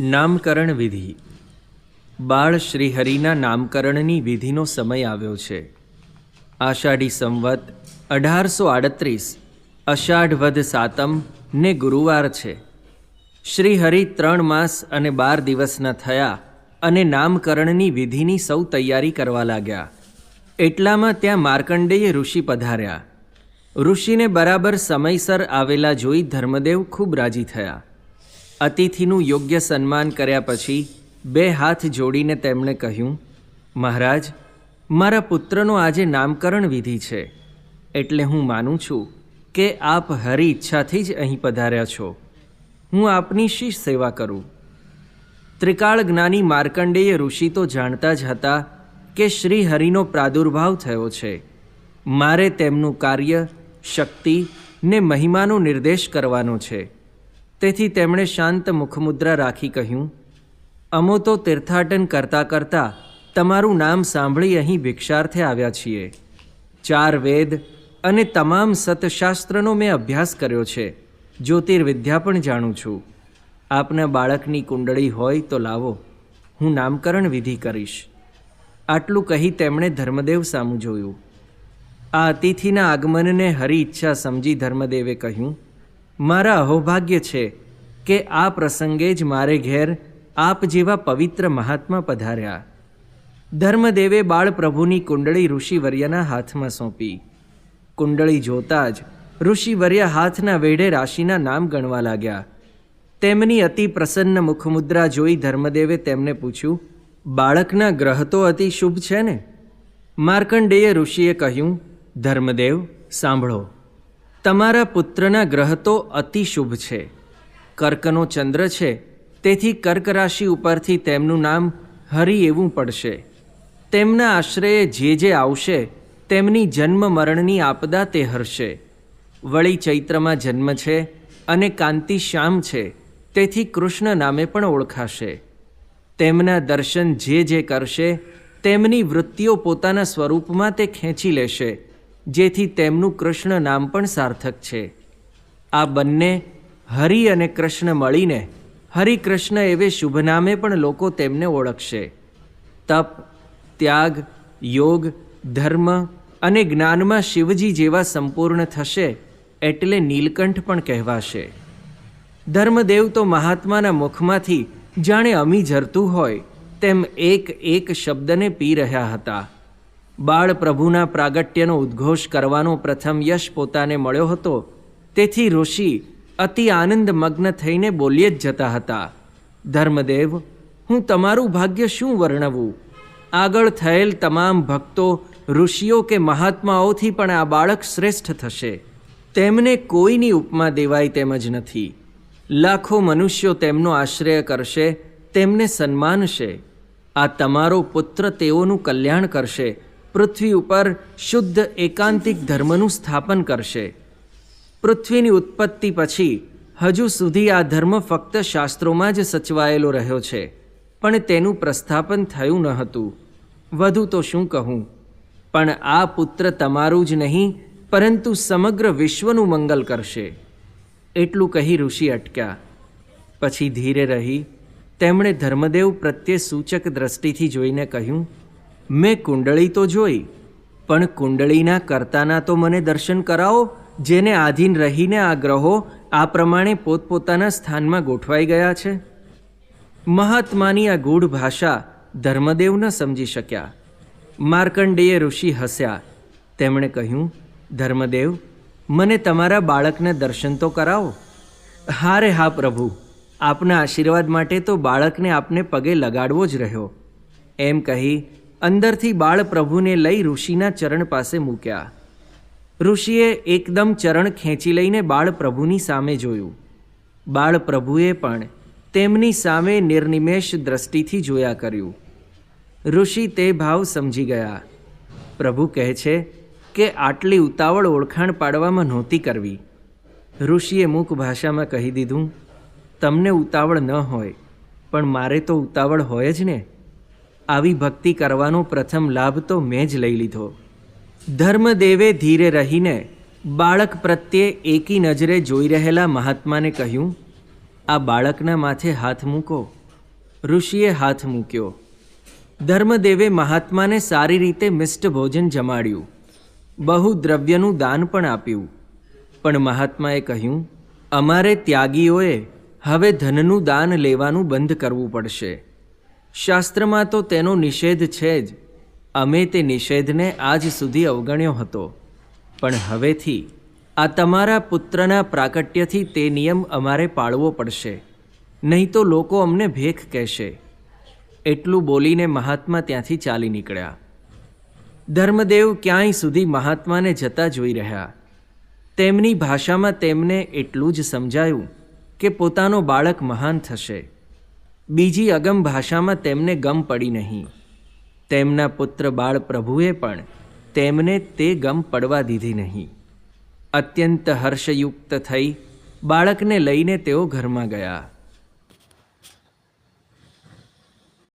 નામકરણ વિધિ. બાળ શ્રીહરિના નામકરણની વિધિનો સમય આવ્યો છે. આષાઢી સંવત અઢારસો આડત્રીસ, અષાઢ વધ સાતમ ને ગુરુવાર છે. શ્રીહરિ ત્રણ માસ અને બાર દિવસના થયા અને નામકરણની વિધિની સૌ તૈયારી કરવા લાગ્યા. એટલામાં ત્યાં માર્કંડેય ઋષિ પધાર્યા. ઋષિને બરાબર સમયસર આવેલા જોઈ ધર્મદેવ ખૂબ રાજી થયા. અતિથિનું યોગ્ય સન્માન કર્યા પછી બે હાથ જોડીને તેમણે કહ્યું, મહારાજ, મારા પુત્રનો આજે નામકરણ વિધિ છે, એટલે હું માનું છું કે આપ હરી ઈચ્છાથી જ અહીં પધાર્યા છો. હું આપની શી સેવા કરું? ત્રિકાળ જ્ઞાની માર્કંડેય ઋષિ તો જાણતા જ હતા કે શ્રી હરિનો પ્રાદુર્ભાવ થયો છે. મારે તેમનું કાર્ય, શક્તિ ને મહિમાનો નિર્દેશ કરવાનો છે. તેથી તેમણે શાંત મુખમુદ્રા રાખી કહ્યું, અમો તો તીર્થાટન કરતાં કરતાં તમારું નામ સાંભળી અહીં ભિક્ષાર્થે આવ્યા છીએ. ચાર વેદ અને તમામ સતશાસ્ત્રનો મેં અભ્યાસ કર્યો છે. જ્યોતિર્વિદ્યા પણ જાણું છું. આપના બાળકની કુંડળી હોય તો લાવો. હું નામકરણ વિધિ કરીશ. આટલું કહી તેમણે ધર્મદેવ સામું જોયું. આ અતિથિના આગમનને હરી ઈચ્છા સમજી ધર્મદેવે કહ્યું મારા અહોભાગ્ય છે કે આ પ્રસંગે જ મારે ઘેર આપ જેવા પવિત્ર મહાત્મા પધાર્યા. ધર્મદેવે બાળ પ્રભુની કુંડળી ઋષિવર્યના હાથમાં સોંપી. કુંડળી જોતાં જ ઋષિવર્ય હાથના વેઢે રાશિના નામ ગણવા લાગ્યા. તેમની અતિ પ્રસન્ન મુખમુદ્રા જોઈ ધર્મદેવે તેમને પૂછ્યું, બાળકના ગ્રહ તો અતિ શુભ છે ને? માર્કંડેય ઋષિએ કહ્યું, ધર્મદેવ, સાંભળો. તમારા પુત્રના ગ્રહ તો અતિ શુભ છે. કર્કનો ચંદ્ર છે. તેથી કર્ક રાશિ ઉપરથી તેમનું નામ હરિ એવું પડશે. તેમના આશ્રયે જે જે આવશે, તેમની જન્મ મરણની આપદા તે હરશે. વળી ચૈત્રમાં જન્મ છે અને કાંતિ શ્યામ છે. તેથી કૃષ્ણ નામે પણ ઓળખાશે. તેમના દર્શન જે જે કરશે, તેમની વૃત્તિઓ પોતાના સ્વરૂપમાં તે ખેંચી લેશે. જેથી તેમનું કૃષ્ણ નામ પણ સાર્થક છે. આ બંને હરિ અને કૃષ્ણ મળીને હરિકૃષ્ણ એવે શુભનામે પણ લોકો તેમને ઓળખશે. તપ, ત્યાગ, યોગ, ધર્મ અને જ્ઞાનમાં શિવજી જેવા સંપૂર્ણ થશે એટલે નીલકંઠ પણ કહેવાશે. ધર્મદેવ તો મહાત્માના મુખમાંથી જાણે અમી ઝરતું હોય તેમ એક એક શબ્દને પી રહ્યા હતા. બાળ પ્રભુના પ્રાગટ્યનો ઉદ્ઘોષ કરવાનો પ્રથમ યશ પોતાને મળ્યો હતો. તેથી ઋષિ અતિ આનંદ મગ્ન થઈને બોલીએ જ જતા હતા, ધર્મદેવ, હું તમારું ભાગ્ય શું વર્ણવું? આગળ થયેલ તમામ ભક્તો, ઋષિઓ કે મહાત્માઓથી પણ આ બાળક શ્રેષ્ઠ થશે. તેમને કોઈની ઉપમા દેવાય તેમ જ નથી. લાખો મનુષ્યો તેમનો આશ્રય કરશે, તેમને સન્માનશે. આ તમારો પુત્ર તેઓનું કલ્યાણ કરશે. પૃથ્વી ઉપર શુદ્ધ એકાંતિક ધર્મનું સ્થાપન કરશે. પૃથ્વીની ઉત્પત્તિ પછી હજુ સુધી આ ધર્મ ફક્ત શાસ્ત્રોમાં જ સચવાયેલો રહ્યો છે, પણ તેનું પ્રસ્થાપન થયું ન હતું. વધુ તો શું કહું? પણ આ પુત્ર તમારું જ નહીં, પરંતુ સમગ્ર વિશ્વનું મંગલ કરશે. એટલું કહી ઋષિ અટક્યા. પછી ધીરે રહી, તેમણે ધર્મદેવ પ્રત્યે સૂચક દ્રષ્ટિથી જોઈને કહ્યું મેં કુંડળી તો જોઈ, પણ કુંડળીના કરતાના તો મને દર્શન કરાવો, જેને આધીન રહીને આ ગ્રહો આ પ્રમાણે પોતપોતાના સ્થાનમાં ગોઠવાઈ ગયા છે. મહાત્માની આ ગૂઢ ભાષા ધર્મદેવ ન સમજી શક્યા. માર્કંડેય ઋષિ હસ્યા. તેમણે કહ્યું, ધર્મદેવ, મને તમારા બાળકને દર્શન તો કરાવો. હા રે, હા પ્રભુ. આપના આશીર્વાદ માટે તો બાળકને આપને પગે લગાડવો જ રહ્યો. એમ કહી અંદરથી બાળ પ્રભુને લઈ ઋષિના ચરણ પાસે મૂક્યા. ઋષિએ એકદમ ચરણ ખેંચી લઈને બાળ પ્રભુની સામે જોયું. બાળ પ્રભુએ પણ તેમની સામે નિર્નિમેષ દ્રષ્ટિથી જોયા કર્યું. ઋષિ તે ભાવ સમજી ગયા. પ્રભુ કહે છે કે આટલી ઉતાવળ ઓળખાણ પાડવામાં નહોતી કરવી. ઋષિએ મૂક ભાષામાં કહી દીધું, તમને ઉતાવળ ન હોય, પણ મારે તો ઉતાવળ હોય જ ને? આવી ભક્તિ કરવાનો પ્રથમ લાભ તો મેં જ લઈ લીધો. ધર્મદેવે ધીરે રહીને બાળક પ્રત્યે એકી નજરે જોઈ રહેલા મહાત્માને કહ્યું, આ બાળકના માથે હાથ મૂકો. ઋષિએ હાથ મૂક્યો. ધર્મદેવે મહાત્માને સારી રીતે મિષ્ટ ભોજન જમાડ્યું. બહુ દ્રવ્યનું દાન પણ આપ્યું. પણ મહાત્માએ કહ્યું, અમારે ત્યાગીઓએ હવે ધનનું દાન લેવાનું બંધ કરવું પડશે. શાસ્ત્રમાં તો તેનો નિષેધ છે જ. અમે તે નિષેધને આજ સુધી અવગણ્યો હતો. પણ હવેથી આ તમારા પુત્રના પ્રાકટ્યથી તે નિયમ અમારે પાળવો પડશે. નહીં તો લોકો અમને ભેખ કહેશે. એટલું બોલીને મહાત્મા ત્યાંથી ચાલી નીકળ્યા. ધર્મદેવ ક્યાંય સુધી મહાત્માને જતા જોઈ રહ્યા. તેમની ભાષામાં તેમને એટલું જ સમજાયું કે પોતાનો બાળક મહાન થશે. બીજી અગમ ભાષામાં તેમને ગમ પડી નહીં. તેમના પુત્ર બાળ પ્રભુએ પણ તેમને તે ગમ પડવા દીધી નહીં. અત્યંત હર્ષયુક્ત થઈ બાળકને લઈને તેઓ ઘરમાં ગયા.